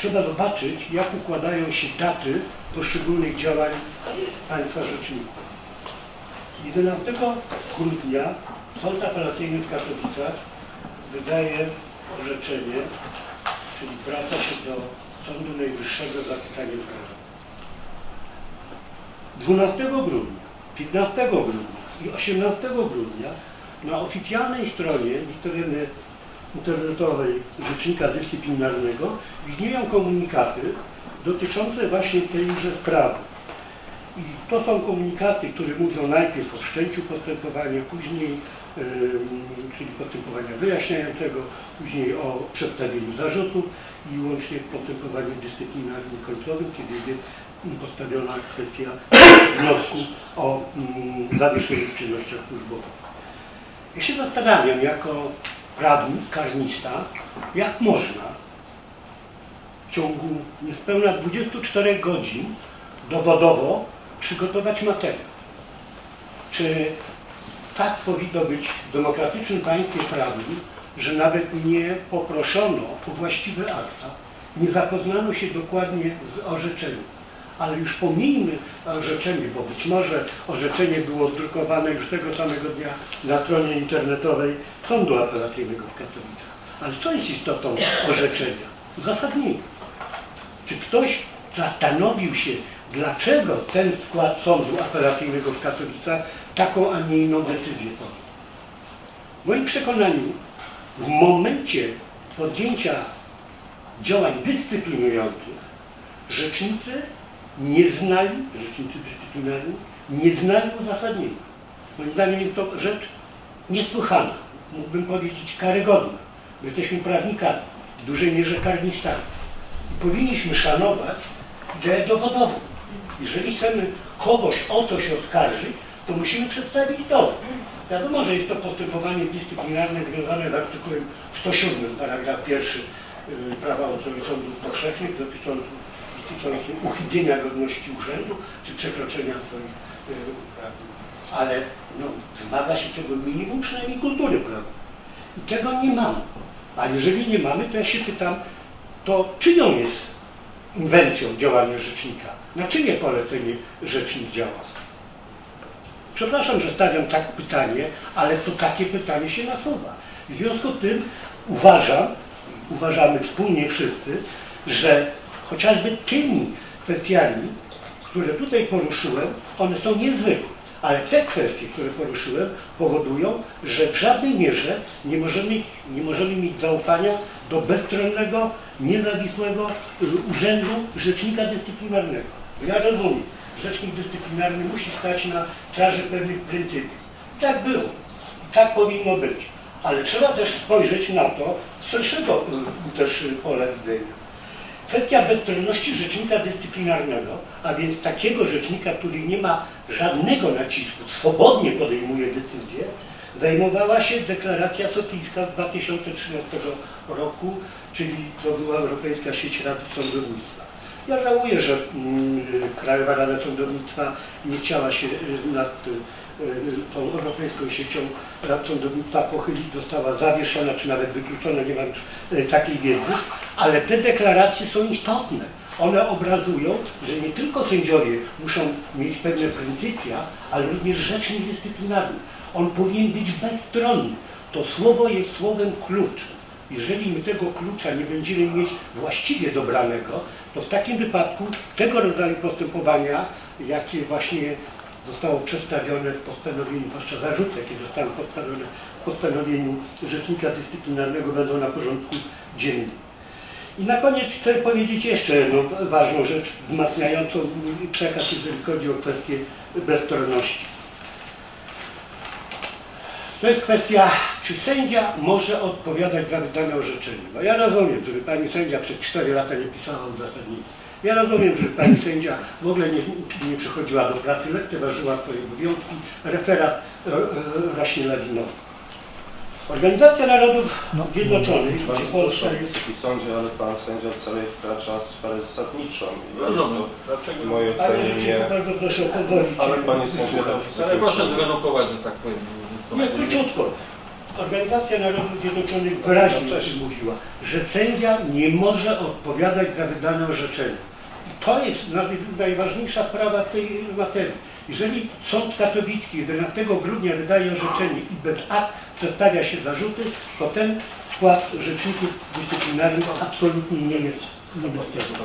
trzeba zobaczyć, jak układają się daty poszczególnych działań państwa rzeczników. 11 grudnia Sąd Apelacyjny w Katowicach wydaje orzeczenie, czyli wraca się do Sądu Najwyższego z zapytaniem prawa. 12 grudnia, 15 grudnia i 18 grudnia na oficjalnej stronie witryny internetowej Rzecznika Dyscyplinarnego widnieją komunikaty dotyczące właśnie tejże sprawy. I to są komunikaty, które mówią najpierw o wszczęciu postępowania, później, ym, czyli postępowania wyjaśniającego, później o przedstawieniu zarzutów i łącznie postępowaniu dyscyplinarnym końcowym, kiedy jest postawiona kwestia wniosku o mm, zawieszenie w czynnościach służbowych. Ja się zastanawiam jako prawnik, karnista, jak można w ciągu niespełna 24 godzin dowodowo przygotować materiał. Czy tak powinno być w demokratycznym państwie prawnym, że nawet nie poproszono o właściwe akta, nie zapoznano się dokładnie z orzeczeniem. Ale już pomijmy orzeczenie, bo być może orzeczenie było drukowane już tego samego dnia na stronie internetowej Sądu Apelacyjnego w Katowicach. Ale co jest istotą orzeczenia? Uzasadnienie. Czy ktoś zastanowił się, dlaczego ten skład Sądu Apelacyjnego w Katowicach taką, a nie inną decyzję podjął? W moim przekonaniu w momencie podjęcia działań dyscyplinujących rzecznicy nie znali, rzecznicy dyscyplinarni, nie znali uzasadnienia. Moim zdaniem jest to rzecz niesłychana, mógłbym powiedzieć karygodna. My jesteśmy prawnikami, w dużej mierze karnistami. I powinniśmy szanować ideę dowodową. Jeżeli chcemy kogoś o coś oskarżyć, to musimy przedstawić dowód. Wiadomo, że jest to postępowanie dyscyplinarne związane z artykułem 107, paragraf pierwszy y, prawa o sądów powszechnych dotyczącym, dotyczącym uchybienia godności urzędu czy przekroczenia swoich uprawnień. Ale no, wymaga się tego minimum przynajmniej kultury prawnej. I tego nie mamy. A jeżeli nie mamy, to ja się pytam, to czyją jest inwencją działania rzecznika? Na czyje polecenie rzecznik działa? Przepraszam, że stawiam tak pytanie, ale to takie pytanie się nasuwa. W związku z tym uważam, uważamy wspólnie wszyscy, że chociażby tymi kwestiami, które tutaj poruszyłem, one są niezwykłe. Ale te kwestie, które poruszyłem, powodują, że w żadnej mierze nie możemy, nie możemy mieć zaufania do bezstronnego, niezawisłego y, urzędu rzecznika dyscyplinarnego. Ja rozumiem, rzecznik dyscyplinarny musi stać na straży pewnych pryncypiów. Tak było. Tak powinno być. Ale trzeba też spojrzeć na to z szerszego y, też y, pola widzenia. Kwestia bezstronności rzecznika dyscyplinarnego, a więc takiego rzecznika, który nie ma żadnego nacisku, swobodnie podejmuje decyzje, zajmowała się deklaracja sofijska z 2013 roku, czyli to była Europejska Sieć Rad Sądownictwa. Ja żałuję, że mm, Krajowa Rada Sądownictwa nie chciała się y, nad y, y, tą Europejską Siecią Sądownictwa pochylić, została zawieszona, czy nawet wykluczona, nie mam takiej wiedzy, ale te deklaracje są istotne. One obrazują, że nie tylko sędziowie muszą mieć pewne pryncypia, ale również rzecznik dyscyplinarny. On powinien być bezstronny. To słowo jest słowem klucz. Jeżeli my tego klucza nie będziemy mieć właściwie dobranego, to w takim wypadku tego rodzaju postępowania, jakie właśnie zostało przedstawione w postanowieniu, zwłaszcza zarzuty, jakie zostały postawione w postanowieniu Rzecznika Dyscyplinarnego będą na porządku dziennym. I na koniec chcę powiedzieć jeszcze jedną ważną rzecz wzmacniającą przekaz, jeżeli chodzi o kwestię bezstronności. To jest kwestia, czy sędzia może odpowiadać za wydane orzeczenie. Bo ja rozumiem, żeby pani sędzia przez 4 lata nie pisała uzasadnienia. Ja rozumiem, że pani sędzia w ogóle nie, nie przychodziła do pracy, lekceważyła swoje obowiązki, referat e, e, rośnie lawinowo. Organizacja Narodów Zjednoczonych, gdzie Bardzo Polska jest Wysoki Sądzie, ale Pan sędzia wcale wkracza w sferę zasadniczą. I Rozumiem. Dlaczego? to w mojej Ale ocenie nie... bardzo proszę pozwolić. Ale Panie Sędzio, tak Ale proszę zredukować, że tak powiem. Nie, króciutko. Organizacja Narodów Zjednoczonych wyraźnie o tym mówiła, że sędzia nie może odpowiadać za wydane orzeczenie. I to jest naj- najważniejsza sprawa w tej materii. Jeżeli Sąd Katowicki 11 grudnia wydaje orzeczenie i bez akt przedstawia się zarzuty, to ten skład rzeczników dyscyplinarnych absolutnie nie jest niebezpieczny.